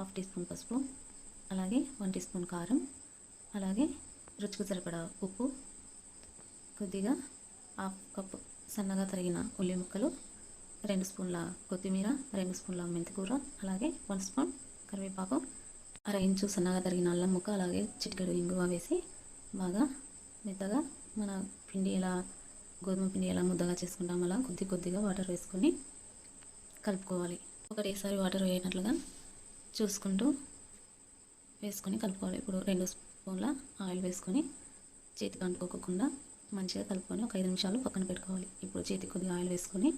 Half tea spoon పసుపు అలాగే one tea spoon కారం అలాగే రుచికి సరిపడా ఉప్పు కొద్దిగా హాఫ్ కప్పు సన్నగా తరిగిన ఉల్లి ముక్కలు రెండు స్పూన్ల కొత్తిమీర రెండు స్పూన్ల మెంతికూర అలాగే వన్ స్పూన్ కరివేపాకు అర ఇంచు సన్నగా తరిగిన అల్లం ముక్క అలాగే చిటికెడు ఇంగువ వేసి బాగా మెత్తగా మన పిండి ఎలా గోధుమ పిండి ఎలా ముద్దగా చేసుకుంటాం అలా కొద్ది కొద్దిగా వాటర్ వేసుకొని కలుపుకోవాలి. ఒకటేసారి వాటర్ వేయనట్లుగా చూసుకుంటూ వేసుకొని కలుపుకోవాలి. ఇప్పుడు రెండు స్పూన్ల ఆయిల్ వేసుకొని చేతికి అంటుకోకుండా మంచిగా కలుపుకొని ఒక ఐదు నిమిషాలు పక్కన పెట్టుకోవాలి. ఇప్పుడు చేతికి కొద్దిగా ఆయిల్ వేసుకొని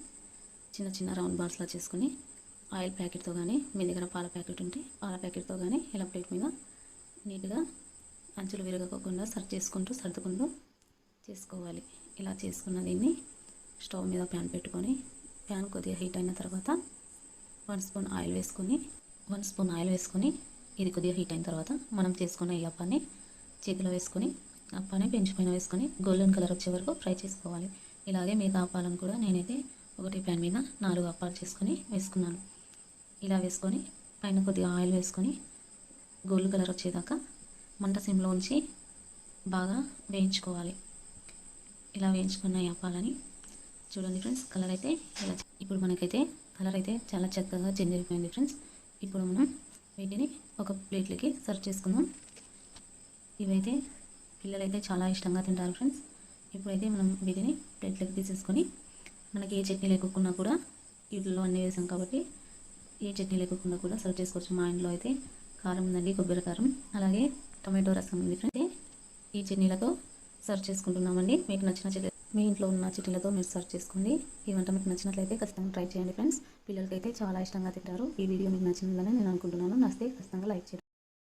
చిన్న చిన్న రౌండ్ బాల్స్లా చేసుకొని ఆయిల్ ప్యాకెట్తో కానీ మీ దగ్గర పాల ప్యాకెట్ ఉంటే పాల ప్యాకెట్తో కానీ ఇలా ప్లేట్ మీద నీట్గా అంచులు విరగకోకుండా సర్వ్ చేసుకుంటూ సర్దుకుంటూ చేసుకోవాలి. ఇలా చేసుకున్న దీన్ని స్టవ్ మీద ప్యాన్ పెట్టుకొని ప్యాన్ కొద్దిగా హీట్ అయిన తర్వాత వన్ స్పూన్ ఆయిల్ వేసుకొని వన్ స్పూన్ ఆయిల్ వేసుకొని ఇది కొద్దిగా హీట్ అయిన తర్వాత మనం చేసుకున్న ఈ అప్పాన్ని చేతిలో వేసుకొని అప్పాన్ని పెంచిపోయిన వేసుకొని గోల్డెన్ కలర్ వచ్చే వరకు ఫ్రై చేసుకోవాలి. ఇలాగే మిగతా అప్పాలను కూడా నేనైతే ఒకటి ప్యాన్ మీద నాలుగు అప్పాలు చేసుకొని వేసుకున్నాను. ఇలా వేసుకొని పైన కొద్దిగా ఆయిల్ వేసుకొని గోల్డ్ కలర్ వచ్చేదాకా మంట సిమ్లో ఉంచి బాగా వేయించుకోవాలి. ఇలా వేయించుకున్న ఈ అప్పాలని చూడండి ఫ్రెండ్స్ కలర్ అయితే ఇలా ఇప్పుడు మనకైతే కలర్ అయితే చాలా చక్కగా చేంజ్ అయిపోయింది ఫ్రెండ్స్. ఇప్పుడు మనం వీటిని ఒక ప్లేట్లోకి సర్వ్ చేసుకుందాం. ఇవైతే పిల్లలైతే చాలా ఇష్టంగా తింటారు ఫ్రెండ్స్. ఇప్పుడైతే మనం వీటిని ప్లేట్లోకి తీసేసుకొని మనకి ఏ చట్నీ లేకుండా కూడా వీటిలో అన్నీ వేసాం కాబట్టి ఏ చట్నీ లేకుండా కూడా సర్వ్ చేసుకోవచ్చు. మా ఇంట్లో అయితే కారం ఉందండి కొబ్బరి కారం అలాగే టొమాటో రసం ఉంది. ఫ్రెండ్స్ ఈ చట్నీలతో సర్వ్ చేసుకుంటున్నామండి. మీకు నచ్చిన చట్నీ మీ ఇంట్లో ఉన్న చట్నీలతో మీరు సర్వ్ చేసుకోండి. ఈ వంట మీకు నచ్చినట్లయితే ఖచ్చితంగా ట్రై చేయండి ఫ్రెండ్స్. పిల్లలకైతే చాలా ఇష్టంగా తింటారు. ఈ వీడియో మీకు నచ్చినట్లని నేను అనుకుంటున్నాను. నచ్చితే ఖచ్చితంగా లైక్ చేయండి.